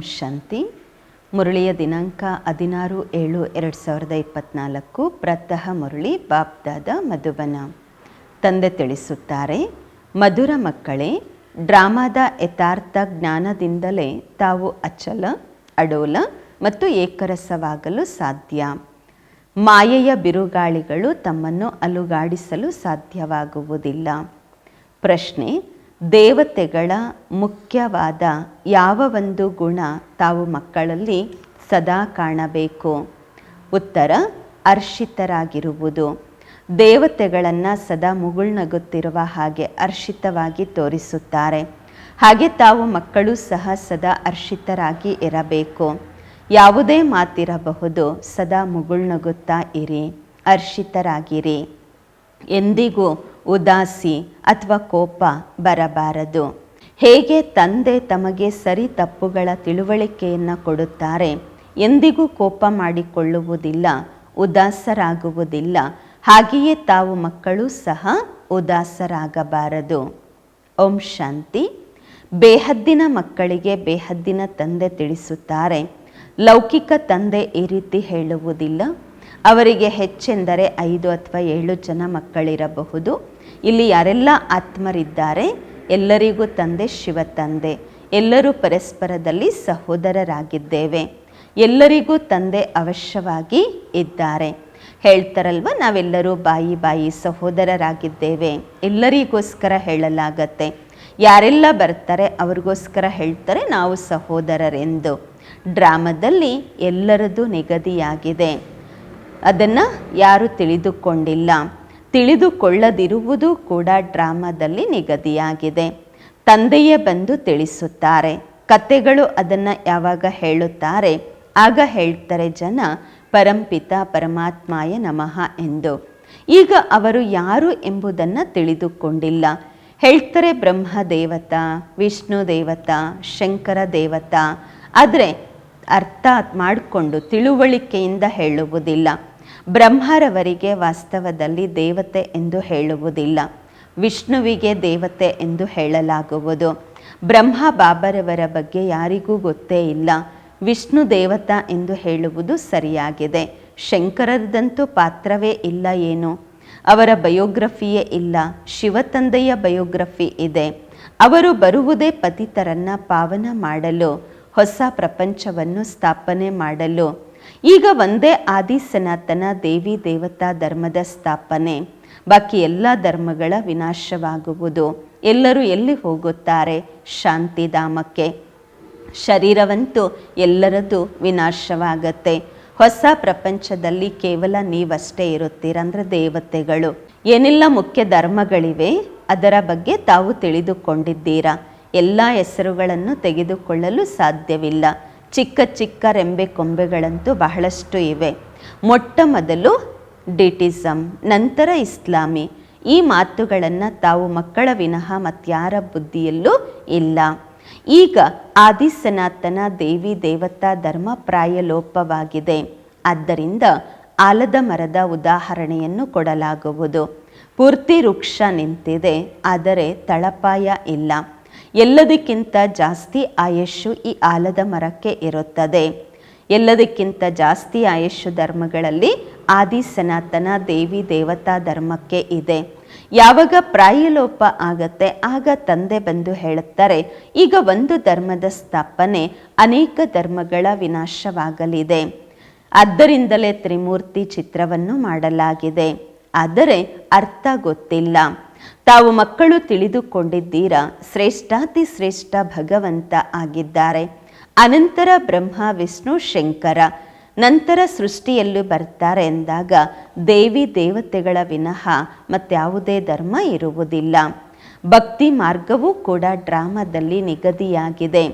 ಶಾಂತಿ. ಮುರಳಿಯ ದಿನಾಂಕ ಹದಿನಾರು ಏಳು ಎರಡು ಸಾವಿರದ ಇಪ್ಪತ್ನಾಲ್ಕು. ಪ್ರತಃ ಮುರಳಿ ಬಾಪ್ದಾದ ಮಧುಬನ. ತಂದೆ ತಿಳಿಸುತ್ತಾರೆ, ಮಧುರ ಮಕ್ಕಳೇ, ಡ್ರಾಮಾದ ಯಥಾರ್ಥ ಜ್ಞಾನದಿಂದಲೇ ತಾವು ಅಚಲ, ಅಡೋಲ ಮತ್ತು ಏಕರಸವಾಗಲು ಸಾಧ್ಯ. ಮಾಯೆಯ ಬಿರುಗಾಳಿಗಳು ತಮ್ಮನ್ನು ಅಲುಗಾಡಿಸಲು ಸಾಧ್ಯವಾಗುವುದಿಲ್ಲ. ಪ್ರಶ್ನೆ ದೇವತೆಗಳ ಮುಖ್ಯವಾದ ಯಾವ ಒಂದು ಗುಣ ತಾವು ಮಕ್ಕಳಲ್ಲಿ ಸದಾ ಕಾಣಬೇಕು? ಉತ್ತರ, ಅರ್ಷಿತರಾಗಿರುವುದು. ದೇವತೆಗಳನ್ನು ಸದಾ ಮುಗುಳ್ನಗುತ್ತಿರುವ ಹಾಗೆ ಅರ್ಷಿತವಾಗಿ ತೋರಿಸುತ್ತಾರೆ. ಹಾಗೆ ತಾವು ಮಕ್ಕಳು ಸಹ ಸದಾ ಅರ್ಷಿತರಾಗಿ ಇರಬೇಕು. ಯಾವುದೇ ಮಾತಿರಬಹುದು, ಸದಾ ಮುಗುಳ್ನಗುತ್ತಾ ಇರಿ, ಅರ್ಷಿತರಾಗಿರಿ. ಎಂದಿಗೂ ಉದಾಸಿ ಅಥವಾ ಕೋಪ ಬರಬಾರದು. ಹೇಗೆ ತಂದೆ ತಮಗೆ ಸರಿ ತಪ್ಪುಗಳ ತಿಳುವಳಿಕೆಯನ್ನು ಕೊಡುತ್ತಾರೆ, ಎಂದಿಗೂ ಕೋಪ ಮಾಡಿಕೊಳ್ಳುವುದಿಲ್ಲ, ಉದಾಸರಾಗುವುದಿಲ್ಲ, ಹಾಗೆಯೇ ತಾವು ಮಕ್ಕಳು ಸಹ ಉದಾಸರಾಗಬಾರದು. ಓಂ ಶಾಂತಿ. ಬೇಹದ್ದಿನ ಮಕ್ಕಳಿಗೆ ಬೇಹದ್ದಿನ ತಂದೆ ತಿಳಿಸುತ್ತಾರೆ, ಲೌಕಿಕ ತಂದೆ ಈ ರೀತಿ ಹೇಳುವುದಿಲ್ಲ, ಅವರಿಗೆ ಹೆಚ್ಚೆಂದರೆ ಐದು ಅಥವಾ ಏಳು ಜನ ಮಕ್ಕಳಿರಬಹುದು ಇಲ್ಲಿ ಯಾರೆಲ್ಲ ಆತ್ಮರಿದ್ದಾರೆ, ಎಲ್ಲರಿಗೂ ತಂದೆ, ಶಿವ ತಂದೆ. ಎಲ್ಲರೂ ಪರಸ್ಪರದಲ್ಲಿ ಸಹೋದರರಾಗಿದ್ದೇವೆ. ಎಲ್ಲರಿಗೂ ತಂದೆ ಅವಶ್ಯವಾಗಿ ಇದ್ದಾರೆ. ಹೇಳ್ತಾರಲ್ವ, ನಾವೆಲ್ಲರೂ ಬಾಯಿ ಬಾಯಿ ಸಹೋದರರಾಗಿದ್ದೇವೆ. ಎಲ್ಲರಿಗೋಸ್ಕರ ಹೇಳಲಾಗತ್ತೆ. ಯಾರೆಲ್ಲ ಬರ್ತಾರೆ, ಅವ್ರಿಗೋಸ್ಕರ ಹೇಳ್ತಾರೆ, ನಾವು ಸಹೋದರರೆಂದು. ಡ್ರಾಮದಲ್ಲಿ ಎಲ್ಲರದು ನಿಗದಿಯಾಗಿದೆ. ಅದನ್ನು ಯಾರು ತಿಳಿದುಕೊಂಡಿಲ್ಲ. ತಿಳಿದುಕೊಳ್ಳದಿರುವುದು ಕೂಡ ಡ್ರಾಮಾದಲ್ಲಿ ನಿಗದಿಯಾಗಿದೆ. ತಂದೆಯೇ ಬಂದು ತಿಳಿಸುತ್ತಾರೆ. ಕತೆಗಳು ಅದನ್ನು ಯಾವಾಗ ಹೇಳುತ್ತಾರೆ? ಆಗ ಹೇಳ್ತಾರೆ, ಜನ ಪರಂಪಿತ ಪರಮಾತ್ಮಾಯ ನಮಃ ಎಂದು. ಈಗ ಅವರು ಯಾರು ಎಂಬುದನ್ನು ತಿಳಿದುಕೊಂಡಿಲ್ಲ. ಹೇಳ್ತಾರೆ ಬ್ರಹ್ಮ ದೇವತಾ ವಿಷ್ಣು ದೇವತಾ ಶಂಕರ ದೇವತಾ ಆದರೆ ಅರ್ಥ ಮಾಡಿಕೊಂಡು ತಿಳುವಳಿಕೆಯಿಂದ ಹೇಳುವುದಿಲ್ಲ. ಬ್ರಹ್ಮರವರಿಗೆ ವಾಸ್ತವದಲ್ಲಿ ದೇವತೆ ಎಂದು ಹೇಳುವುದಿಲ್ಲ. ವಿಷ್ಣುವಿಗೆ ದೇವತೆ ಎಂದು ಹೇಳಲಾಗುವುದು. ಬ್ರಹ್ಮ ಬಾಬರವರ ಬಗ್ಗೆ ಯಾರಿಗೂ ಗೊತ್ತೇ ಇಲ್ಲ. ವಿಷ್ಣು ದೇವತಾ ಎಂದು ಹೇಳುವುದು ಸರಿಯಾಗಿದೆ. ಶಂಕರರದಂತೂ ಪಾತ್ರವೇ ಇಲ್ಲ ಏನು? ಅವರ ಬಯೋಗ್ರಫಿಯೇ ಇಲ್ಲ. ಶಿವತಂದೆಯ ಬಯೋಗ್ರಫಿ ಇದೆ. ಅವರು ಬರುವುದೇ ಪತಿತರನ್ನ ಪಾವನ ಮಾಡಲು, ಹೊಸ ಪ್ರಪಂಚವನ್ನು ಸ್ಥಾಪನೆ ಮಾಡಲು ಈಗ ಒಂದೇ ಆದಿ ಸನಾತನ ದೇವಿ ದೇವತಾ ಧರ್ಮದ ಸ್ಥಾಪನೆ. ಬಾಕಿ ಎಲ್ಲ ಧರ್ಮಗಳ ವಿನಾಶವಾಗುವುದು. ಎಲ್ಲರೂ ಎಲ್ಲಿ ಹೋಗುತ್ತಾರೆ? ಶಾಂತಿಧಾಮಕ್ಕೆ. ಶರೀರವಂತೂ ಎಲ್ಲರದ್ದು ವಿನಾಶವಾಗತ್ತೆ. ಹೊಸ ಪ್ರಪಂಚದಲ್ಲಿ ಕೇವಲ ನೀವಷ್ಟೇ ಇರುತ್ತೀರ ಅಂದರೆ ದೇವತೆಗಳು. ಏನೆಲ್ಲ ಮುಖ್ಯ ಧರ್ಮಗಳಿವೆ? ಅದರ ಬಗ್ಗೆ ತಾವು ತಿಳಿದುಕೊಂಡಿದ್ದೀರಾ? ಎಲ್ಲ ಹೆಸರುಗಳನ್ನು ತೆಗೆದುಕೊಳ್ಳಲು ಸಾಧ್ಯವಿಲ್ಲ. ಚಿಕ್ಕ ಚಿಕ್ಕ ರೆಂಬೆ ಕೊಂಬೆಗಳಂತೂ ಬಹಳಷ್ಟು ಇವೆ. ಮೊಟ್ಟ ಮೊದಲು ಡಿಟಿಸಮ್ ನಂತರ ಇಸ್ಲಾಮಿ. ಈ ಮಾತುಗಳನ್ನು ತಾವು ಮಕ್ಕಳ ವಿನಃ ಮತ್ಯಾರ ಬುದ್ಧಿಯಲ್ಲೂ ಇಲ್ಲ. ಈಗ ಆದಿ ಸನಾತನ ದೇವಿ ದೇವತಾ ಧರ್ಮ ಪ್ರಾಯಲೋಪವಾಗಿದೆ. ಆದ್ದರಿಂದ ಆಲದ ಮರದ ಉದಾಹರಣೆಯನ್ನು ಕೊಡಲಾಗುವುದು. ಪೂರ್ತಿ ವೃಕ್ಷ ನಿಂತಿದೆ, ಆದರೆ ತಳಪಾಯ ಇಲ್ಲ. ಎಲ್ಲದಕ್ಕಿಂತ ಜಾಸ್ತಿ ಆಯಸ್ಸು ಈ ಆಲದ ಮರಕ್ಕೆ ಇರುತ್ತದೆ. ಎಲ್ಲದಕ್ಕಿಂತ ಜಾಸ್ತಿ ಆಯಸ್ಸು ಧರ್ಮಗಳಲ್ಲಿ ಆದಿ ಸನಾತನ ದೇವಿ ದೇವತಾ ಧರ್ಮಕ್ಕೆ ಇದೆ. ಯಾವಾಗ ಪ್ರಾಯಲೋಪ ಆಗತ್ತೆ, ಆಗ ತಂದೆ ಬಂದು ಹೇಳುತ್ತಾರೆ, ಈಗ ಒಂದು ಧರ್ಮದ ಸ್ಥಾಪನೆ ಅನೇಕ ಧರ್ಮಗಳ ವಿನಾಶವಾಗಲಿದೆ. ಆದ್ದರಿಂದಲೇ ತ್ರಿಮೂರ್ತಿ ಚಿತ್ರವನ್ನು ಮಾಡಲಾಗಿದೆ. ಆದರೆ ಅರ್ಥ ಗೊತ್ತಿಲ್ಲ. ತಾವು ಮಕ್ಕಳು ತಿಳಿದುಕೊಂಡಿದ್ದೀರಾ? ಶ್ರೇಷ್ಠಾತಿ ಶ್ರೇಷ್ಠ ಭಗವಂತ ಆಗಿದ್ದಾರೆ. ಅನಂತರ ಬ್ರಹ್ಮ, ವಿಷ್ಣು, ಶಂಕರ, ನಂತರ ಸೃಷ್ಟಿಯಲ್ಲೂ ಬರ್ತಾರೆ ಎಂದಾಗ ದೇವಿ ದೇವತೆಗಳ ವಿನಃ ಮತ್ಯಾವುದೇ ಧರ್ಮ ಇರುವುದಿಲ್ಲ. ಭಕ್ತಿ ಮಾರ್ಗವೂ ಕೂಡ ಡ್ರಾಮಾದಲ್ಲಿ ನಿಗದಿಯಾಗಿದೆ.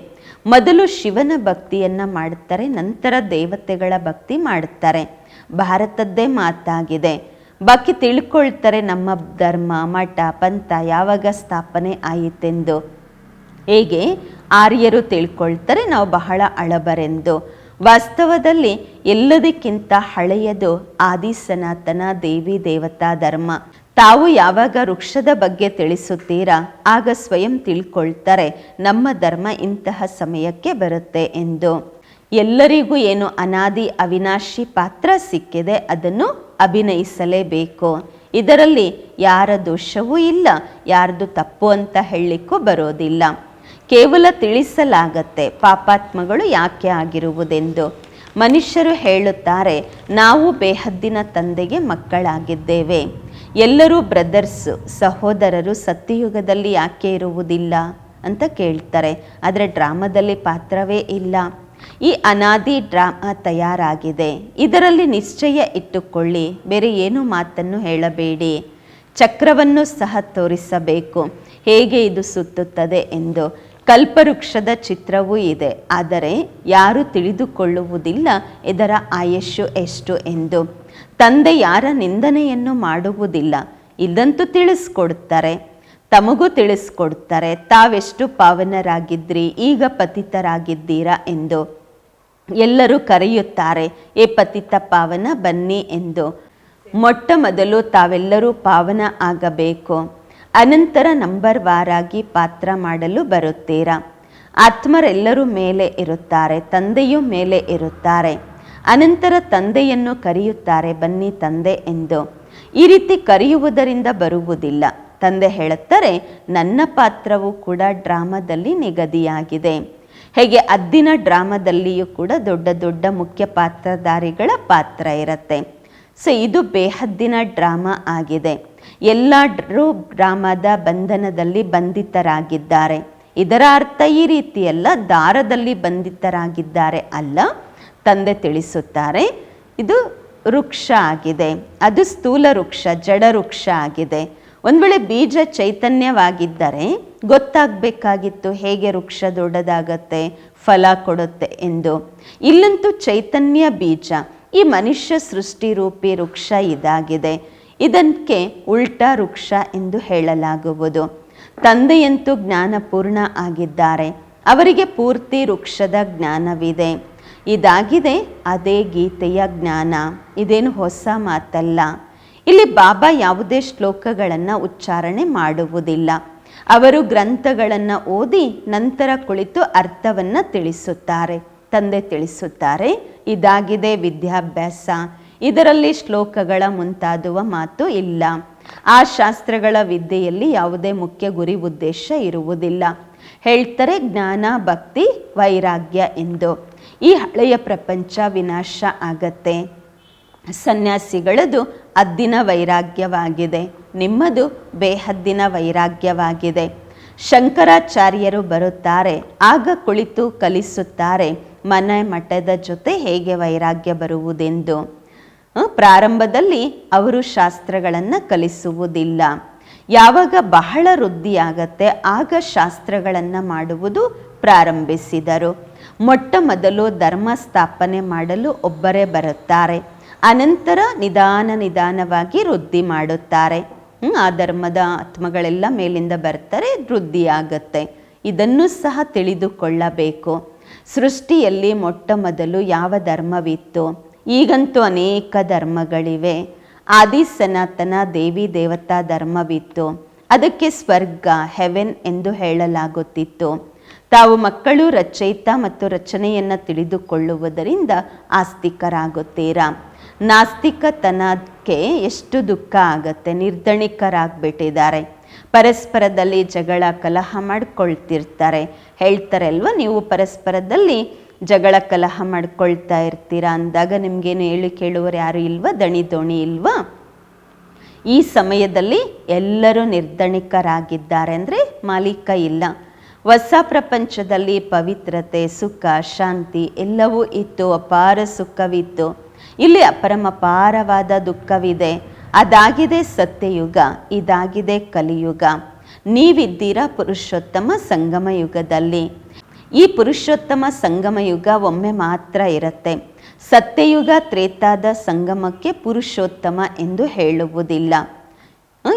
ಮೊದಲು ಶಿವನ ಭಕ್ತಿಯನ್ನು ಮಾಡುತ್ತಾರೆ ನಂತರ ದೇವತೆಗಳ ಭಕ್ತಿ ಮಾಡುತ್ತಾರೆ ಭಾರತದ್ದೇ ಮಾತಾಗಿದೆ. ಬಾಕಿ ತಿಳ್ಕೊಳ್ತಾರೆ ನಮ್ಮ ಧರ್ಮ, ಮಠ, ಪಂಥ ಯಾವಾಗ ಸ್ಥಾಪನೆ ಆಯಿತೆಂದು. ಹೇಗೆ? ಆರ್ಯರು ತಿಳ್ಕೊಳ್ತಾರೆ, ನಾವು ಬಹಳ ಅಳಬರೆಂದು. ವಾಸ್ತವದಲ್ಲಿ ಎಲ್ಲದಕ್ಕಿಂತ ಹಳೆಯದು ಆದಿ ಸನಾತನ ದೇವಿ ದೇವತಾ ಧರ್ಮ. ತಾವು ಯಾವಾಗ ವೃಕ್ಷದ ಬಗ್ಗೆ ತಿಳಿಸುತ್ತೀರಾ, ಆಗ ಸ್ವಯಂ ತಿಳ್ಕೊಳ್ತಾರೆ, ನಮ್ಮ ಧರ್ಮ ಇಂತಹ ಸಮಯಕ್ಕೆ ಬರುತ್ತೆ ಎಂದು. ಎಲ್ಲರಿಗೂ ಏನು ಅನಾದಿ ಅವಿನಾಶಿ ಪಾತ್ರ ಸಿಕ್ಕಿದೆ ಅದನ್ನು ಅಭಿನಯಿಸಲೇಬೇಕು. ಇದರಲ್ಲಿ ಯಾರ ದೋಷವೂ ಇಲ್ಲ, ಯಾರ್ದು ತಪ್ಪು ಅಂತ ಹೇಳಲಿಕ್ಕೂ ಬರೋದಿಲ್ಲ. ಕೇವಲ ತಿಳಿಸಲಾಗತ್ತೆ ಪಾಪಾತ್ಮಗಳು ಯಾಕೆ ಆಗಿರುವುದೆಂದು. ಮನುಷ್ಯರು ಹೇಳುತ್ತಾರೆ, ನಾವು ಬೇಹದ್ದಿನ ತಂದೆಗೆ ಮಕ್ಕಳಾಗಿದ್ದೇವೆ. ಎಲ್ಲರೂ ಬ್ರದರ್ಸು, ಸಹೋದರರು ಸತ್ಯಯುಗದಲ್ಲಿ ಯಾಕೆ ಇರುವುದಿಲ್ಲ? ಅಂತ ಕೇಳ್ತಾರೆ. ಆದರೆ ಡ್ರಾಮಾದಲ್ಲಿ ಪಾತ್ರವೇ ಇಲ್ಲ. ಈ ಅನಾದಿ ಡ್ರಾಮಾ ತಯಾರಾಗಿದೆ. ಇದರಲ್ಲಿ ನಿಶ್ಚಯ ಇಟ್ಟುಕೊಳ್ಳಿ, ಬೇರೆ ಏನು ಮಾತನ್ನು ಹೇಳಬೇಡಿ. ಚಕ್ರವನ್ನು ಸಹ ತೋರಿಸಬೇಕು. ಹೇಗೆ ಇದು ಸುತ್ತುತ್ತದೆ ಎಂದು. ಕಲ್ಪವೃಕ್ಷದ ಚಿತ್ರವೂ ಇದೆ. ಆದರೆ ಯಾರು ತಿಳಿದುಕೊಳ್ಳುವುದಿಲ್ಲ ಇದರ ಆಯಸ್ಸು ಎಷ್ಟು ಎಂದು. ತಂದೆ ಯಾರ ನಿಂದನೆಯನ್ನು ಮಾಡುವುದಿಲ್ಲ. ಇದಂತೂ ತಿಳಿಸ್ಕೊಡ್ತಾರೆ ತಮಗೂ ತಿಳಿಸ್ಕೊಡ್ತಾರೆ, ತಾವೆಷ್ಟು ಪಾವನರಾಗಿದ್ರಿ, ಈಗ ಪತಿತರಾಗಿದ್ದೀರಾ ಎಂದು. ಎಲ್ಲರೂ ಕರೆಯುತ್ತಾರೆ, ಏ ಪತಿತ ಪಾವನ, ಬನ್ನಿ ಎಂದು. ಮೊಟ್ಟ ಮೊದಲು ತಾವೆಲ್ಲರೂ ಪಾವನ ಆಗಬೇಕು. ಅನಂತರ ನಂಬರ್ ವಾರಾಗಿ ಪಾತ್ರ ಮಾಡಲು ಬರುತ್ತೀರಾ? ಆತ್ಮರೆಲ್ಲರೂ ಮೇಲೆ ಇರುತ್ತಾರೆ, ತಂದೆಯೂ ಮೇಲೆ ಇರುತ್ತಾರೆ. ಅನಂತರ ತಂದೆಯನ್ನು ಕರೆಯುತ್ತಾರೆ, ಬನ್ನಿ ತಂದೆ ಎಂದು. ಈ ರೀತಿ ಕರೆಯುವುದರಿಂದ ಬರುವುದಿಲ್ಲ. ತಂದೆ ಹೇಳುತ್ತಾರೆ, ನನ್ನ ಪಾತ್ರವು ಕೂಡ ಡ್ರಾಮಾದಲ್ಲಿ ನಿಗದಿಯಾಗಿದೆ. ಹೇಗೆ ಅದ್ದಿನ ಡ್ರಾಮಾದಲ್ಲಿಯೂ ಕೂಡ ದೊಡ್ಡ ದೊಡ್ಡ ಮುಖ್ಯ ಪಾತ್ರಧಾರಿಗಳ ಪಾತ್ರ ಇರುತ್ತೆ. ಸೊ, ಇದು ಬೇಹದ್ದಿನ ಡ್ರಾಮಾ ಆಗಿದೆ. ಎಲ್ಲರೂ ಡ್ರಾಮಾದ ಬಂಧನದಲ್ಲಿ ಬಂಧಿತರಾಗಿದ್ದಾರೆ. ಇದರ ಅರ್ಥ ಈ ರೀತಿಯಲ್ಲ, ದಾರದಲ್ಲಿ ಬಂಧಿತರಾಗಿದ್ದಾರೆ ಅಲ್ಲ? ತಂದೆ ತಿಳಿಸುತ್ತಾರೆ. ಇದು ವೃಕ್ಷ ಆಗಿದೆ. ಅದು ಸ್ಥೂಲ ವೃಕ್ಷ ಜಡ ವೃಕ್ಷ ಆಗಿದೆ. ಒಂದು ವೇಳೆ ಬೀಜ ಚೈತನ್ಯವಾಗಿದ್ದರೆ ಗೊತ್ತಾಗಬೇಕಾಗಿತ್ತು ಹೇಗೆ ವೃಕ್ಷ ದೊಡ್ಡದಾಗತ್ತೆ, ಫಲ ಕೊಡುತ್ತೆ ಎಂದು. ಇಲ್ಲಂತೂ ಚೈತನ್ಯ ಬೀಜ ಈ ಮನುಷ್ಯ ಸೃಷ್ಟಿ ರೂಪಿ ವೃಕ್ಷ ಇದಾಗಿದೆ. ಇದಕ್ಕೆ ಉಲ್ಟಾ ವೃಕ್ಷ ಎಂದು ಹೇಳಲಾಗುವುದು. ತಂದೆಯಂತೂ ಜ್ಞಾನಪೂರ್ಣ ಆಗಿದ್ದಾರೆ. ಅವರಿಗೆ ಪೂರ್ತಿ ವೃಕ್ಷದ ಜ್ಞಾನವಿದೆ. ಇದಾಗಿದೆ ಅದೇ ಗೀತೆಯ ಜ್ಞಾನ. ಇದೇನು ಹೊಸ ಮಾತಲ್ಲ. ಇಲ್ಲಿ ಬಾಬಾ ಯಾವುದೇ ಶ್ಲೋಕಗಳನ್ನು ಉಚ್ಚಾರಣೆ ಮಾಡುವುದಿಲ್ಲ. ಅವರು ಗ್ರಂಥಗಳನ್ನು ಓದಿ ನಂತರ ಕುಳಿತು ಅರ್ಥವನ್ನು ತಿಳಿಸುತ್ತಾರೆ. ತಂದೆ ತಿಳಿಸುತ್ತಾರೆ, ಇದಾಗಿದೆ ವಿದ್ಯಾಭ್ಯಾಸ. ಇದರಲ್ಲಿ ಶ್ಲೋಕಗಳ ಮುಂತಾದುವ ಮಾತು ಇಲ್ಲ. ಆ ಶಾಸ್ತ್ರಗಳ ವಿದ್ಯೆಯಲ್ಲಿ ಯಾವುದೇ ಮುಖ್ಯ ಗುರಿ ಉದ್ದೇಶ ಇರುವುದಿಲ್ಲ. ಹೇಳ್ತಾರೆ, ಜ್ಞಾನ, ಭಕ್ತಿ, ವೈರಾಗ್ಯ ಎಂದು. ಈ ಹಳೆಯ ಪ್ರಪಂಚ ವಿನಾಶ ಆಗತ್ತೆ. ಸನ್ಯಾಸಿಗಳದು ಅದ್ದಿನ ವೈರಾಗ್ಯವಾಗಿದೆ. ನಿಮ್ಮದು ಬೇಹದ್ದಿನ ವೈರಾಗ್ಯವಾಗಿದೆ. ಶಂಕರಾಚಾರ್ಯರು ಬರುತ್ತಾರೆ, ಆಗ ಕುಳಿತು ಕಲಿಸುತ್ತಾರೆ, ಮನೆ ಮಠದ ಜೊತೆ ಹೇಗೆ ವೈರಾಗ್ಯ ಬರುವುದೆಂದು. ಪ್ರಾರಂಭದಲ್ಲಿ ಅವರು ಶಾಸ್ತ್ರಗಳನ್ನು ಕಲಿಸುವುದಿಲ್ಲ. ಯಾವಾಗ ಬಹಳ ವೃದ್ಧಿಯಾಗತ್ತೆ, ಆಗ ಶಾಸ್ತ್ರಗಳನ್ನು ಮಾಡುವುದು ಪ್ರಾರಂಭಿಸಿದರು. ಮೊಟ್ಟ ಮೊದಲು ಧರ್ಮ ಸ್ಥಾಪನೆ ಮಾಡಲು ಒಬ್ಬರೇ ಬರುತ್ತಾರೆ. ಅನಂತರ ನಿಧಾನ ನಿಧಾನವಾಗಿ ವೃದ್ಧಿ ಮಾಡುತ್ತಾರೆ. ಆ ಧರ್ಮದ ಆತ್ಮಗಳೆಲ್ಲ ಮೇಲಿಂದ ಬರ್ತಾರೆ ವೃದ್ಧಿಯಾಗತ್ತೆ ಇದನ್ನು ಸಹ ತಿಳಿದುಕೊಳ್ಳಬೇಕು. ಸೃಷ್ಟಿಯಲ್ಲಿ ಮೊಟ್ಟ ಮೊದಲು ಯಾವ ಧರ್ಮವಿತ್ತು? ಈಗಂತೂ ಅನೇಕ ಧರ್ಮಗಳಿವೆ. ಆದಿ ಸನಾತನ ದೇವಿ ದೇವತಾ ಧರ್ಮವಿತ್ತು. ಅದಕ್ಕೆ ಸ್ವರ್ಗ, ಹೆವೆನ್ ಎಂದು ಹೇಳಲಾಗುತ್ತಿತ್ತು. ತಾವು ಮಕ್ಕಳು, ರಚಯಿತ ಮತ್ತು ರಚನೆಯನ್ನು ತಿಳಿದುಕೊಳ್ಳುವುದರಿಂದ ಆಸ್ತಿಕರಾಗುತ್ತೀರಾ? ನಾಸ್ತಿಕತನಕ್ಕೆ ಎಷ್ಟು ದುಃಖ ಆಗತ್ತೆ? ನಿರ್ಧಣಿಕರಾಗ್ಬಿಟ್ಟಿದ್ದಾರೆ ಪರಸ್ಪರದಲ್ಲಿ ಜಗಳ ಕಲಹ ಮಾಡ್ಕೊಳ್ತಿರ್ತಾರೆ. ಹೇಳ್ತಾರೆ ಅಲ್ವಾ ನೀವು ಪರಸ್ಪರದಲ್ಲಿ ಜಗಳ ಕಲಹ ಮಾಡ್ಕೊಳ್ತಾ ಇರ್ತೀರಾ ಅಂದಾಗ ನಿಮ್ಗೇನು ಹೇಳಿ ಕೇಳುವರು ಯಾರು ಇಲ್ವಾ? ದಣಿ ದೋಣಿ ಇಲ್ವಾ? ಈ ಸಮಯದಲ್ಲಿ ಎಲ್ಲರೂ ನಿರ್ಧಣಿಕರಾಗಿದ್ದಾರೆ ಅಂದರೆ ಮಾಲೀಕ ಇಲ್ಲ. ಹೊಸ ಪ್ರಪಂಚದಲ್ಲಿ ಪವಿತ್ರತೆ, ಸುಖ, ಶಾಂತಿ ಎಲ್ಲವೂ ಇತ್ತು. ಅಪಾರ ಸುಖವಿತ್ತು. ಇಲ್ಲಿ ಅಪರಮಪಾರವಾದ ದುಃಖವಿದೆ. ಅದಾಗಿದೆ ಸತ್ಯಯುಗ, ಇದಾಗಿದೆ ಕಲಿಯುಗ. ನೀವಿದ್ದೀರಾ ಪುರುಷೋತ್ತಮ ಸಂಗಮ ಯುಗದಲ್ಲಿ ಈ ಪುರುಷೋತ್ತಮ ಸಂಗಮ ಯುಗ ಒಮ್ಮೆ ಮಾತ್ರ ಇರುತ್ತೆ. ಸತ್ಯಯುಗ ತ್ರೇತಾದ ಸಂಗಮಕ್ಕೆ ಪುರುಷೋತ್ತಮ ಎಂದು ಹೇಳುವುದಿಲ್ಲ.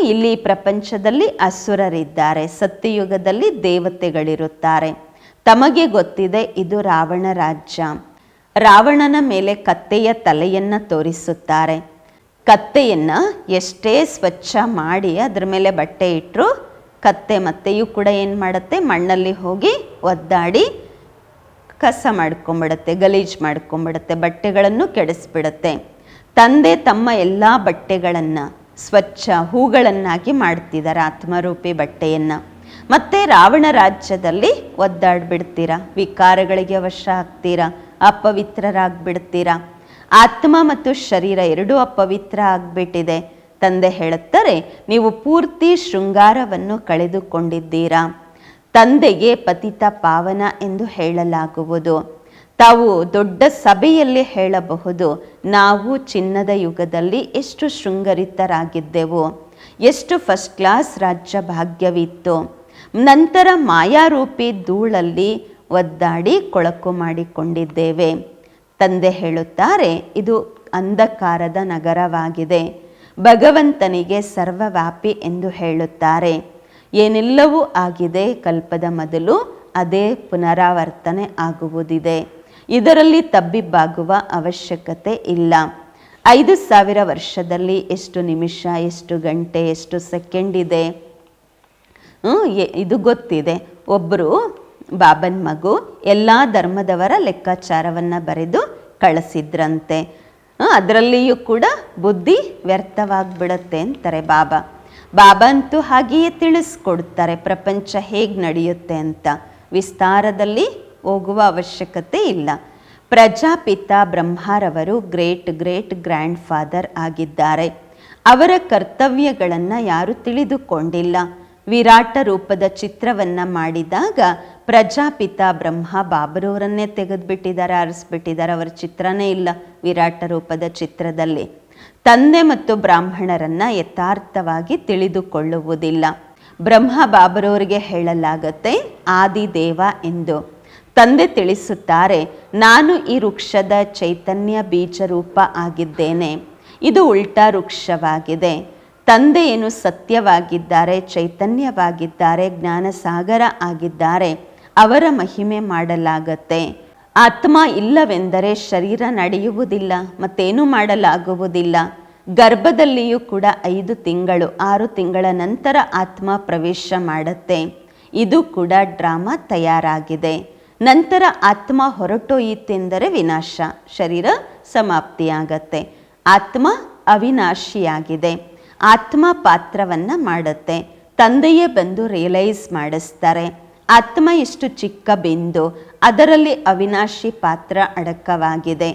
ಇಲ್ಲಿ ಪ್ರಪಂಚದಲ್ಲಿ ಅಸುರರಿದ್ದಾರೆ, ಸತ್ಯಯುಗದಲ್ಲಿ ದೇವತೆಗಳಿರುತ್ತಾರೆ. ತಮಗೆ ಗೊತ್ತಿದೆ ಇದು ರಾವಣ ರಾಜ್ಯ. ರಾವಣನ ಮೇಲೆ ಕತ್ತೆಯ ತಲೆಯನ್ನು ತೋರಿಸುತ್ತಾರೆ. ಕತ್ತೆಯನ್ನ ಎಷ್ಟೇ ಸ್ವಚ್ಛ ಮಾಡಿ ಅದ್ರ ಮೇಲೆ ಬಟ್ಟೆ ಇಟ್ಟರು ಕತ್ತೆ ಮತ್ತೆಯೂ ಕೂಡ ಏನು ಮಾಡುತ್ತೆ? ಮಣ್ಣಲ್ಲಿ ಹೋಗಿ ಒದ್ದಾಡಿ ಕಸ ಮಾಡ್ಕೊಂಬಿಡತ್ತೆ, ಗಲೀಜ್ ಮಾಡ್ಕೊಂಬಿಡತ್ತೆ, ಬಟ್ಟೆಗಳನ್ನು ಕೆಡಿಸ್ಬಿಡತ್ತೆ. ತಂದೆ ತಮ್ಮ ಎಲ್ಲ ಬಟ್ಟೆಗಳನ್ನು ಸ್ವಚ್ಛ ಹೂಗಳನ್ನಾಗಿ ಮಾಡ್ತಿದ್ದಾರೆ ಆತ್ಮರೂಪಿ ಬಟ್ಟೆಯನ್ನು. ಮತ್ತೆ ರಾವಣ ರಾಜ್ಯದಲ್ಲಿ ಒದ್ದಾಡ್ಬಿಡ್ತೀರಾ? ವಿಕಾರಗಳಿಗೆ ವಶ ಆಗ್ತೀರಾ? ಅಪವಿತ್ರರಾಗ್ಬಿಡ್ತೀರಾ? ಆತ್ಮ ಮತ್ತು ಶರೀರ ಎರಡೂ ಅಪವಿತ್ರ ಆಗ್ಬಿಟ್ಟಿದೆ. ತಂದೆ ಹೇಳುತ್ತಾರೆ, ನೀವು ಪೂರ್ತಿ ಶೃಂಗಾರವನ್ನು ಕಳೆದುಕೊಂಡಿದ್ದೀರಾ? ತಂದೆಗೆ ಪತಿತ ಪಾವನ ಎಂದು ಹೇಳಲಾಗುವುದು. ತಾವು ದೊಡ್ಡ ಸಭೆಯಲ್ಲಿ ಹೇಳಬಹುದು, ನಾವು ಚಿನ್ನದ ಯುಗದಲ್ಲಿ ಎಷ್ಟು ಶೃಂಗರಿತರಾಗಿದ್ದೆವು. ಎಷ್ಟು ಫಸ್ಟ್ ಕ್ಲಾಸ್ ರಾಜ್ಯ ಭಾಗ್ಯವಿತ್ತು. ನಂತರ ಮಾಯಾರೂಪಿ ಧೂಳಲ್ಲಿ ಒದ್ದಾಡಿ ಕೊಳಕು ಮಾಡಿಕೊಂಡಿದ್ದೇವೆ. ತಂದೆ ಹೇಳುತ್ತಾರೆ, ಇದು ಅಂಧಕಾರದ ನಗರವಾಗಿದೆ. ಭಗವಂತನಿಗೆ ಸರ್ವವ್ಯಾಪಿ ಎಂದು ಹೇಳುತ್ತಾರೆ. ಏನೆಲ್ಲವೂ ಆಗಿದೆ, ಕಲ್ಪದ ಮೊದಲು ಅದೇ ಪುನರಾವರ್ತನೆ ಆಗುವುದಿದೆ. ಇದರಲ್ಲಿ ತಬ್ಬಿಬ್ಬಾಗುವ ಅವಶ್ಯಕತೆ ಇಲ್ಲ. ಐದು ಸಾವಿರ ವರ್ಷದಲ್ಲಿ ಎಷ್ಟು ನಿಮಿಷ, ಎಷ್ಟು ಗಂಟೆ, ಎಷ್ಟು ಸೆಕೆಂಡ್ ಇದೆ? ಇದು ಗೊತ್ತಿದೆ. ಒಬ್ಬರು ಬಾಬನ್ ಮಗು ಎಲ್ಲ ಧರ್ಮದವರ ಲೆಕ್ಕಾಚಾರವನ್ನು ಬರೆದು ಕಳಿಸಿದ್ರಂತೆ. ಅದರಲ್ಲಿಯೂ ಕೂಡ ಬುದ್ಧಿ ವ್ಯರ್ಥವಾಗಿಬಿಡತ್ತೆ ಅಂತಾರೆ ಬಾಬಾ. ಬಾಬಾ ಅಂತೂ ಹಾಗೆಯೇ ತಿಳಿಸ್ಕೊಡ್ತಾರೆ ಪ್ರಪಂಚ ಹೇಗೆ ನಡೆಯುತ್ತೆ ಅಂತ. ವಿಸ್ತಾರದಲ್ಲಿ ಹೋಗುವ ಅವಶ್ಯಕತೆ ಇಲ್ಲ. ಪ್ರಜಾಪಿತ ಬ್ರಹ್ಮರವರು ಗ್ರೇಟ್ ಗ್ರೇಟ್ ಗ್ರ್ಯಾಂಡ್ ಫಾದರ್ ಆಗಿದ್ದಾರೆ. ಅವರ ಕರ್ತವ್ಯಗಳನ್ನು ಯಾರು ತಿಳಿದುಕೊಂಡಿಲ್ಲ. ವಿರಾಟ ರೂಪದ ಚಿತ್ರವನ್ನ ಮಾಡಿದಾಗ ಪ್ರಜಾಪಿತ ಬ್ರಹ್ಮ ಬಾಬರವರನ್ನೇ ತೆಗೆದುಬಿಟ್ಟಿದ್ದಾರೆ, ಆರಿಸ್ಬಿಟ್ಟಿದ್ದಾರೆ. ಅವರ ಚಿತ್ರನೇ ಇಲ್ಲ ವಿರಾಟ ರೂಪದ ಚಿತ್ರದಲ್ಲಿ. ತಂದೆ ಮತ್ತು ಬ್ರಾಹ್ಮಣರನ್ನ ಯಥಾರ್ಥವಾಗಿ ತಿಳಿದುಕೊಳ್ಳುವುದಿಲ್ಲ. ಬ್ರಹ್ಮ ಬಾಬರವರಿಗೆ ಹೇಳಲಾಗತ್ತೆ, ಆದಿದೇವ ಎಂದು. ತಂದೆ ತಿಳಿಸುತ್ತಾರೆ, ನಾನು ಈ ವೃಕ್ಷದ ಚೈತನ್ಯ ಬೀಜ ರೂಪ ಆಗಿದ್ದೇನೆ. ಇದು ಉಲ್ಟಾ ವೃಕ್ಷವಾಗಿದೆ. ತಂದೆ ಏನು ಸತ್ಯವಾಗಿದ್ದಾರೆ, ಚೈತನ್ಯವಾಗಿದ್ದಾರೆ, ಜ್ಞಾನಸಾಗರ ಆಗಿದ್ದಾರೆ, ಅವರ ಮಹಿಮೆ ಮಾಡಲಾಗತ್ತೆ. ಆತ್ಮ ಇಲ್ಲವೆಂದರೆ ಶರೀರ ನಡೆಯುವುದಿಲ್ಲ, ಮತ್ತೇನು ಮಾಡಲಾಗುವುದಿಲ್ಲ. ಗರ್ಭದಲ್ಲಿಯೂ ಕೂಡ ಐದು ತಿಂಗಳು, ಆರು ತಿಂಗಳ ನಂತರ ಆತ್ಮ ಪ್ರವೇಶ ಮಾಡುತ್ತೆ. ಇದು ಕೂಡ ಡ್ರಾಮಾ ತಯಾರಾಗಿದೆ. ನಂತರ ಆತ್ಮ ಹೊರಟೋಯಿತೆಂದರೆ ವಿನಾಶ, ಶರೀರ ಸಮಾಪ್ತಿಯಾಗತ್ತೆ. ಆತ್ಮ ಅವಿನಾಶಿಯಾಗಿದೆ. ಆತ್ಮ ಪಾತ್ರವನ್ನು ಮಾಡುತ್ತೆ. ತಂದೆಯೇ ಬಂದು ರಿಯಲೈಸ್ ಮಾಡಿಸ್ತಾರೆ. ಆತ್ಮ ಎಷ್ಟು ಚಿಕ್ಕ ಬಿಂದು, ಅದರಲ್ಲಿ ಅವಿನಾಶಿ ಪಾತ್ರ ಅಡಕವಾಗಿದೆ.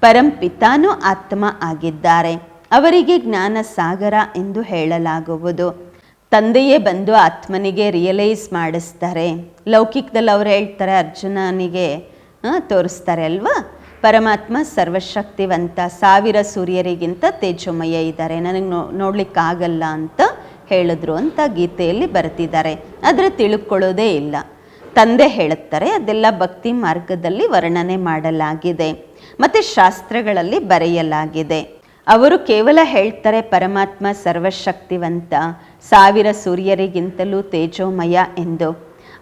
ಪರಂಪಿತಾನು ಆತ್ಮ ಆಗಿದ್ದಾರೆ. ಅವರಿಗೆ ಜ್ಞಾನ ಸಾಗರ ಎಂದು ಹೇಳಲಾಗುವುದು. ತಂದೆಯೇ ಬಂದು ಆತ್ಮನಿಗೆ ರಿಯಲೈಸ್ ಮಾಡಿಸ್ತಾರೆ. ಲೌಕಿಕದಲ್ಲಿ ಅವ್ರು ಹೇಳ್ತಾರೆ, ಅರ್ಜುನನಿಗೆ ತೋರಿಸ್ತಾರೆ ಅಲ್ವಾ? ಪರಮಾತ್ಮ ಸರ್ವಶಕ್ತಿವಂತ ಸಾವಿರ ಸೂರ್ಯರಿಗಿಂತ ತೇಜೋಮಯ ಇದ್ದಾರೆ. ನನಗೆ ನೋ ನೋಡ್ಲಿಕ್ಕಾಗಲ್ಲ ಅಂತ ಹೇಳಿದ್ರು ಅಂತ ಗೀತೆಯಲ್ಲಿ ಬರ್ತಿದ್ದಾರೆ ಆದರೆ ತಿಳ್ಕೊಳ್ಳೋದೇ ಇಲ್ಲ. ತಂದೆ ಹೇಳುತ್ತಾರೆ, ಅದೆಲ್ಲ ಭಕ್ತಿ ಮಾರ್ಗದಲ್ಲಿ ವರ್ಣನೆ ಮಾಡಲಾಗಿದೆ. ಮತ್ತು ಶಾಸ್ತ್ರಗಳಲ್ಲಿ ಬರೆಯಲಾಗಿದೆ. ಅವರು ಕೇವಲ ಹೇಳ್ತಾರೆ, ಪರಮಾತ್ಮ ಸರ್ವಶಕ್ತಿವಂತ ಸಾವಿರ ಸೂರ್ಯರಿಗಿಂತಲೂ ತೇಜೋಮಯ ಎಂದು.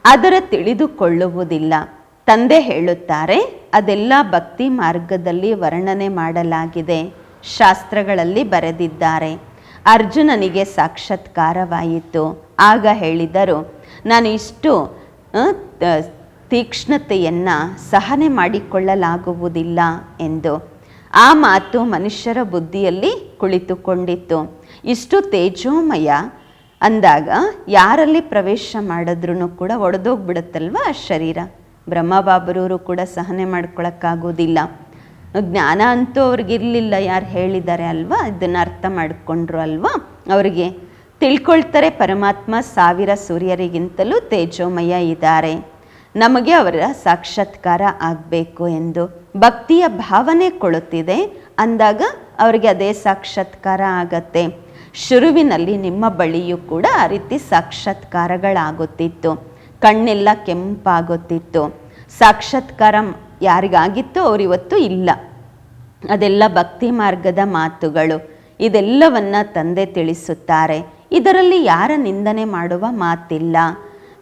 ಅದರ ತಿಳಿದುಕೊಳ್ಳುವುದಿಲ್ಲ. ತಂದೆ ಹೇಳುತ್ತಾರೆ, ಅದೆಲ್ಲ ಭಕ್ತಿ ಮಾರ್ಗದಲ್ಲಿ ವರ್ಣನೆ ಮಾಡಲಾಗಿದೆ. ಶಾಸ್ತ್ರಗಳಲ್ಲಿ ಬರೆದಿದ್ದಾರೆ, ಅರ್ಜುನನಿಗೆ ಸಾಕ್ಷಾತ್ಕಾರವಾಯಿತು. ಆಗ ಹೇಳಿದರು, ನಾನು ಇಷ್ಟು ತೀಕ್ಷ್ಣತೆಯನ್ನು ಸಹನೆ ಮಾಡಿಕೊಳ್ಳಲಾಗುವುದಿಲ್ಲ ಎಂದು. ಆ ಮಾತು ಮನುಷ್ಯರ ಬುದ್ಧಿಯಲ್ಲಿ ಕುಳಿತುಕೊಂಡಿತ್ತು. ಇಷ್ಟು ತೇಜೋಮಯ ಅಂದಾಗ ಯಾರಲ್ಲಿ ಪ್ರವೇಶ ಮಾಡಿದ್ರೂ ಕೂಡ ಒಡೆದೋಗ್ಬಿಡುತ್ತಲ್ವ ಆ ಶರೀರ? ಬ್ರಹ್ಮಬಾಬರವರು ಕೂಡ ಸಹನೆ ಮಾಡ್ಕೊಳಕ್ಕಾಗೋದಿಲ್ಲ. ಜ್ಞಾನ ಅಂತೂ ಅವ್ರಿಗಿರಲಿಲ್ಲ, ಯಾರು ಹೇಳಿದ್ದಾರೆ ಅಲ್ವಾ? ಇದನ್ನು ಅರ್ಥ ಮಾಡಿಕೊಂಡ್ರು ಅಲ್ವಾ? ಅವರಿಗೆ ತಿಳ್ಕೊಳ್ತಾರೆ ಪರಮಾತ್ಮ ಸಾವಿರ ಸೂರ್ಯರಿಗಿಂತಲೂ ತೇಜೋಮಯ ಇದ್ದಾರೆ. ನಮಗೆ ಅವರ ಸಾಕ್ಷಾತ್ಕಾರ ಆಗಬೇಕು ಎಂದು ಭಕ್ತಿಯ ಭಾವನೆ ಕೊಳುತ್ತಿದೆ. ಅಂದಾಗ ಅವರಿಗೆ ಅದೇ ಸಾಕ್ಷಾತ್ಕಾರ ಆಗತ್ತೆ. ಶುರುವಿನಲ್ಲಿ ನಿಮ್ಮ ಬಳಿಯೂ ಕೂಡ ಆ ರೀತಿ ಸಾಕ್ಷಾತ್ಕಾರಗಳಾಗುತ್ತಿತ್ತು. ಕಣ್ಣೆಲ್ಲ ಕೆಂಪಾಗುತ್ತಿತ್ತು. ಸಾಕ್ಷಾತ್ಕಾರ ಯಾರಿಗಾಗಿತ್ತೋ ಅವರಿವತ್ತು ಇಲ್ಲ. ಅದೆಲ್ಲ ಭಕ್ತಿ ಮಾರ್ಗದ ಮಾತುಗಳು. ಇದೆಲ್ಲವನ್ನ ತಂದೆ ತಿಳಿಸುತ್ತಾರೆ. ಇದರಲ್ಲಿ ಯಾರ ನಿಂದನೆ ಮಾಡುವ ಮಾತಿಲ್ಲ.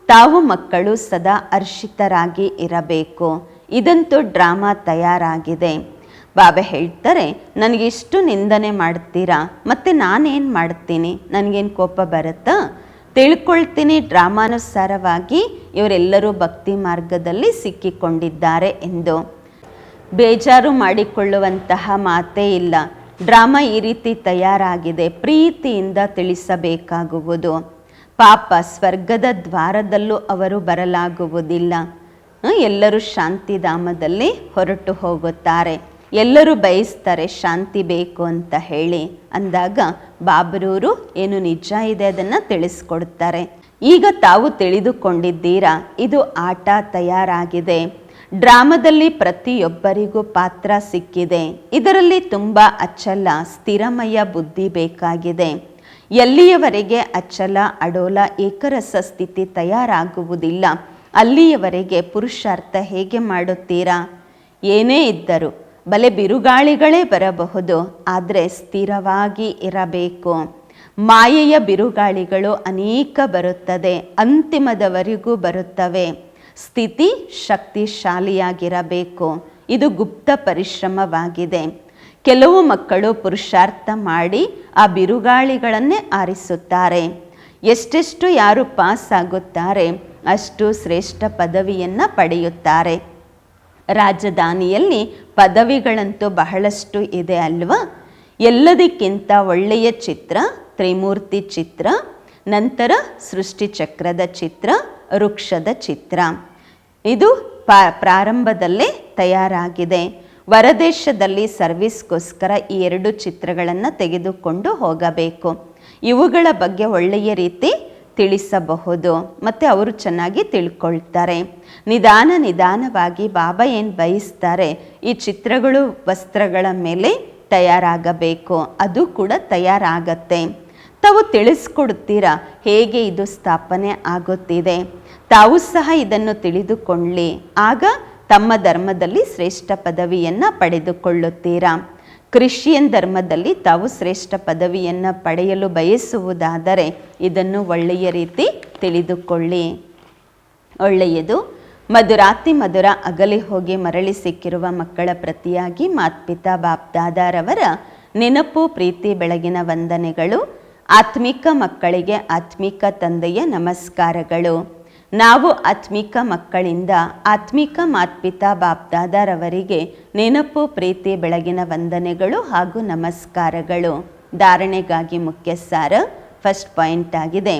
ತಾವು ಮಕ್ಕಳು ಸದಾ ಅರ್ಷಿತರಾಗಿ ಇರಬೇಕು. ಇದಂತೂ ಡ್ರಾಮಾ ತಯಾರಾಗಿದೆ. ಬಾಬೆ ಹೇಳ್ತಾರೆ ನನಗಿಷ್ಟು ನಿಂದನೆ ಮಾಡ್ತೀರಾ? ಮತ್ತು ನಾನೇನು ಮಾಡ್ತೀನಿ? ನನಗೇನು ಕೋಪ ಬರುತ್ತಾ? ತಿಳ್ಕೊಳ್ತೀನಿ, ಡ್ರಾಮಾನುಸಾರವಾಗಿ ಇವರೆಲ್ಲರೂ ಭಕ್ತಿ ಮಾರ್ಗದಲ್ಲಿ ಸಿಕ್ಕಿಕೊಂಡಿದ್ದಾರೆ ಎಂದು. ಬೇಜಾರು ಮಾಡಿಕೊಳ್ಳುವಂತಹ ಮಾತೇ ಇಲ್ಲ. ಡ್ರಾಮಾ ಈ ರೀತಿ ತಯಾರಾಗಿದೆ, ಪ್ರೀತಿಯಿಂದ ತಿಳಿಸಬೇಕಾಗುವುದು. ಪಾಪ ಸ್ವರ್ಗದ ದ್ವಾರದಲ್ಲೂ ಅವರು ಬರಲಾಗುವುದಿಲ್ಲ. ಎಲ್ಲರೂ ಶಾಂತಿಧಾಮದಲ್ಲಿ ಹೊರಟು ಹೋಗುತ್ತಾರೆ. ಎಲ್ಲರೂ ಬಯಸ್ತಾರೆ ಶಾಂತಿ ಬೇಕು ಅಂತ ಹೇಳಿ. ಅಂದಾಗ ಬಾಬರೂರು ಏನು ನಿಜ ಇದೆ ಅದನ್ನು ತಿಳಿಸ್ಕೊಡ್ತಾರೆ. ಈಗ ತಾವು ತಿಳಿದುಕೊಂಡಿದ್ದೀರಾ, ಇದು ಆಟ ತಯಾರಾಗಿದೆ. ಡ್ರಾಮದಲ್ಲಿ ಪ್ರತಿಯೊಬ್ಬರಿಗೂ ಪಾತ್ರ ಸಿಕ್ಕಿದೆ. ಇದರಲ್ಲಿ ತುಂಬ ಅಚ್ಚಲ ಸ್ಥಿರಮಯ ಬುದ್ಧಿ ಬೇಕಾಗಿದೆ. ಎಲ್ಲಿಯವರೆಗೆ ಅಚ್ಚಲ ಅಡೋಲ, ಏಕರಸ ಸ್ಥಿತಿ ತಯಾರಾಗುವುದಿಲ್ಲ, ಅಲ್ಲಿಯವರೆಗೆ ಪುರುಷಾರ್ಥ ಹೇಗೆ ಮಾಡುತ್ತೀರಾ? ಏನೇ ಇದ್ದರೂ ಬಲೆ ಬಿರುಗಾಳಿಗಳೇ ಬರಬಹುದು, ಆದರೆ ಸ್ಥಿರವಾಗಿ ಇರಬೇಕು. ಮಾಯೆಯ ಬಿರುಗಾಳಿಗಳು ಅನೇಕ ಬರುತ್ತದೆ, ಅಂತಿಮದವರೆಗೂ ಬರುತ್ತವೆ. ಸ್ಥಿತಿ ಶಕ್ತಿಶಾಲಿಯಾಗಿರಬೇಕು. ಇದು ಗುಪ್ತ ಪರಿಶ್ರಮವಾಗಿದೆ. ಕೆಲವು ಮಕ್ಕಳು ಪುರುಷಾರ್ಥ ಮಾಡಿ ಆ ಬಿರುಗಾಳಿಗಳನ್ನೇ ಆರಿಸುತ್ತಾರೆ. ಎಷ್ಟೆಷ್ಟು ಯಾರು ಪಾಸ್ ಆಗುತ್ತಾರೆ ಅಷ್ಟು ಶ್ರೇಷ್ಠ ಪದವಿಯನ್ನು ಪಡೆಯುತ್ತಾರೆ. ರಾಜಧಾನಿಯಲ್ಲಿ ಪದವಿಗಳಂತೂ ಬಹಳಷ್ಟು ಇದೆ ಅಲ್ವಾ? ಎಲ್ಲದಕ್ಕಿಂತ ಒಳ್ಳೆಯ ಚಿತ್ರ, ತ್ರಿಮೂರ್ತಿ ಚಿತ್ರ, ನಂತರ ಸೃಷ್ಟಿಚಕ್ರದ ಚಿತ್ರ, ವೃಕ್ಷದ ಚಿತ್ರ. ಇದು ಪಾ, ಪ್ರಾರಂಭದಲ್ಲೇ ತಯಾರಾಗಿದೆ. ಹೊರದೇಶದಲ್ಲಿ ಸರ್ವಿಸ್ಗೋಸ್ಕರ ಈ ಎರಡು ಚಿತ್ರಗಳನ್ನು ತೆಗೆದುಕೊಂಡು ಹೋಗಬೇಕು. ಇವುಗಳ ಬಗ್ಗೆ ಒಳ್ಳೆಯ ರೀತಿ ತಿಳಿಸಬಹುದು. ಮತ್ತು ಅವರು ಚೆನ್ನಾಗಿ ತಿಳ್ಕೊಳ್ತಾರೆ. ನಿಧಾನ ನಿಧಾನವಾಗಿ ಬಾಬಾ ಏನು ಬಯಸ್ತಾರೆ? ಈ ಚಿತ್ರಗಳು ವಸ್ತ್ರಗಳ ಮೇಲೆ ತಯಾರಾಗಬೇಕು. ಅದು ಕೂಡ ತಯಾರಾಗತ್ತೆ. ತಾವು ತಿಳಿಸ್ಕೊಡ್ತೀರಾ? ಹೇಗೆ ಇದು ಸ್ಥಾಪನೆ ಆಗುತ್ತಿದೆ? ತಾವು ಸಹ ಇದನ್ನು ತಿಳಿದುಕೊಳ್ಳಿ. ಆಗ ತಮ್ಮ ಧರ್ಮದಲ್ಲಿ ಶ್ರೇಷ್ಠ ಪದವಿಯನ್ನು ಪಡೆದುಕೊಳ್ಳುತ್ತೀರಾ? ಕ್ರಿಶ್ಚಿಯನ್ ಧರ್ಮದಲ್ಲಿ ತಾವು ಶ್ರೇಷ್ಠ ಪದವಿಯನ್ನು ಪಡೆಯಲು ಬಯಸುವುದಾದರೆ ಇದನ್ನು ಒಳ್ಳೆಯ ರೀತಿ ತಿಳಿದುಕೊಳ್ಳಿ. ಒಳ್ಳೆಯದು, ಮಧುರಾತಿ ಮಧುರ ಅಗಲಿ ಹೋಗಿ ಮರಳಿ ಸಿಕ್ಕಿರುವ ಮಕ್ಕಳ ಪ್ರತಿಯಾಗಿ ಮಾತ್ಪಿತಾ ಬಾಪ್ದಾದಾರವರ ನೆನಪು, ಪ್ರೀತಿ, ಬೆಳಗಿನ ವಂದನೆಗಳು, ಆತ್ಮಿಕ ಮಕ್ಕಳಿಗೆ ಆತ್ಮಿಕ ತಂದೆಯ ನಮಸ್ಕಾರಗಳು. ನಾವು ಆತ್ಮಿಕ ಮಕ್ಕಳಿಂದ ಆತ್ಮಿಕ ಮಾತ್ಪಿತಾ ಬಾಪ್ದಾದರವರಿಗೆ ನೆನಪು, ಪ್ರೀತಿ, ಬೆಳಗಿನ ವಂದನೆಗಳು ಹಾಗೂ ನಮಸ್ಕಾರಗಳು. ಧಾರಣೆಗಾಗಿ ಮುಖ್ಯ ಸಾರ ಫಸ್ಟ್ ಪಾಯಿಂಟ್ ಆಗಿದೆ.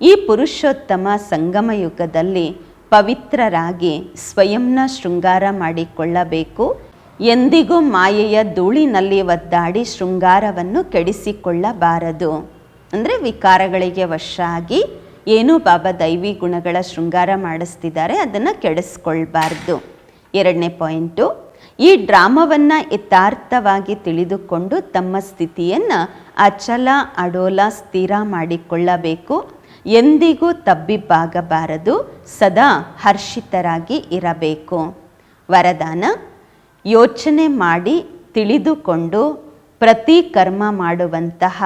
ಈ ಪುರುಷೋತ್ತಮ ಸಂಗಮ ಯುಗದಲ್ಲಿ ಪವಿತ್ರರಾಗಿ ಸ್ವಯಂನ ಶೃಂಗಾರ ಮಾಡಿಕೊಳ್ಳಬೇಕು. ಎಂದಿಗೂ ಮಾಯೆಯ ಧೂಳಿನಲ್ಲಿ ಒದ್ದಾಡಿ ಶೃಂಗಾರವನ್ನು ಕೆಡಿಸಿಕೊಳ್ಳಬಾರದು. ಅಂದರೆ ವಿಕಾರಗಳಿಗೆ ವಶ ಆಗಿ ಏನು ಬಾಬಾ ದೈವಿ ಗುಣಗಳ ಶೃಂಗಾರ ಮಾಡಿಸ್ತಿದ್ದಾರೆ, ಅದನ್ನು ಕೆಡಿಸ್ಕೊಳ್ಬಾರ್ದು. ಎರಡನೇ ಪಾಯಿಂಟು, ಈ ಡ್ರಾಮವನ್ನು ಯಥಾರ್ಥವಾಗಿ ತಿಳಿದುಕೊಂಡು ತಮ್ಮ ಸ್ಥಿತಿಯನ್ನು ಅಚಲ ಅಡೋಲ ಸ್ಥಿರ ಮಾಡಿಕೊಳ್ಳಬೇಕು. ಎಂದಿಗೂ ತಬ್ಬಿಬ್ಬಾಗಬಾರದು, ಸದಾ ಹರ್ಷಿತರಾಗಿ ಇರಬೇಕು. ವರದಾನ, ಯೋಚನೆ ಮಾಡಿ ತಿಳಿದುಕೊಂಡು ಪ್ರತಿ ಕರ್ಮ ಮಾಡುವಂತಹ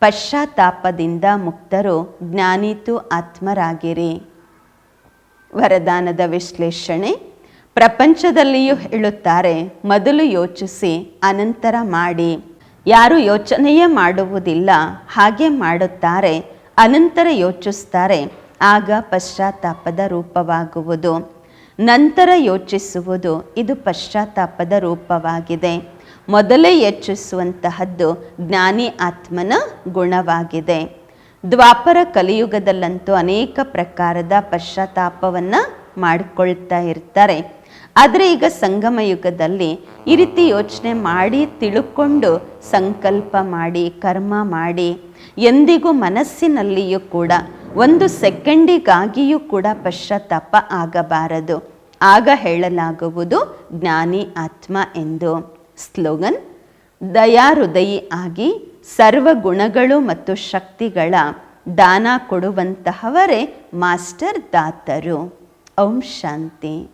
ಪಶ್ಚಾತ್ತಾಪದಿಂದ ಮುಕ್ತರು ಜ್ಞಾನೀತು ಆತ್ಮರಾಗಿರಿ. ವರದಾನದ ವಿಶ್ಲೇಷಣೆ ಪ್ರಪಂಚದಲ್ಲಿಯೂ ಹೇಳುತ್ತಾರೆ, ಮೊದಲು ಯೋಚಿಸಿ, ಅನಂತರ ಮಾಡಿ. ಯಾರು ಯೋಚನೆಯೇ ಮಾಡುವುದಿಲ್ಲ, ಹಾಗೆ ಮಾಡುತ್ತಾರೆ, ಅನಂತರ ಯೋಚಿಸ್ತಾರೆ, ಆಗ ಪಶ್ಚಾತ್ತಾಪದ ರೂಪವಾಗುವುದು. ನಂತರ ಯೋಚಿಸುವುದು, ಇದು ಪಶ್ಚಾತ್ತಾಪದ ರೂಪವಾಗಿದೆ. ಮೊದಲೇ ಹೆಚ್ಚಿಸುವಂತಹದ್ದು ಜ್ಞಾನಿ ಆತ್ಮನ ಗುಣವಾಗಿದೆ. ದ್ವಾಪರ ಕಲಿಯುಗದಲ್ಲಂತೂ ಅನೇಕ ಪ್ರಕಾರದ ಪಶ್ಚಾತ್ತಾಪವನ್ನು ಮಾಡಿಕೊಳ್ತಾ ಇರ್ತಾರೆ. ಆದರೆ ಈಗ ಸಂಗಮ ಯುಗದಲ್ಲಿ ಈ ರೀತಿ ಯೋಚನೆ ಮಾಡಿ ತಿಳ್ಕೊಂಡು ಸಂಕಲ್ಪ ಮಾಡಿ, ಕರ್ಮ ಮಾಡಿ ಎಂದಿಗೂ ಮನಸ್ಸಿನಲ್ಲಿಯೂ ಕೂಡ ಒಂದು ಸೆಕೆಂಡಿಗಾಗಿಯೂ ಕೂಡ ಪಶ್ಚಾತ್ತಾಪ ಆಗಬಾರದು. ಆಗ ಹೇಳಲಾಗುವುದು ಜ್ಞಾನಿ ಆತ್ಮ ಎಂದು. ಸ್ಲೋಗನ್ ದಯಾಹೃದಯಿ ಆಗಿ ಸರ್ವ ಗುಣಗಳು ಮತ್ತು ಶಕ್ತಿಗಳ ದಾನ ಕೊಡುವಂತಹವರೇ ಮಾಸ್ಟರ್ ದಾತರು. ಓಂ ಶಾಂತಿ.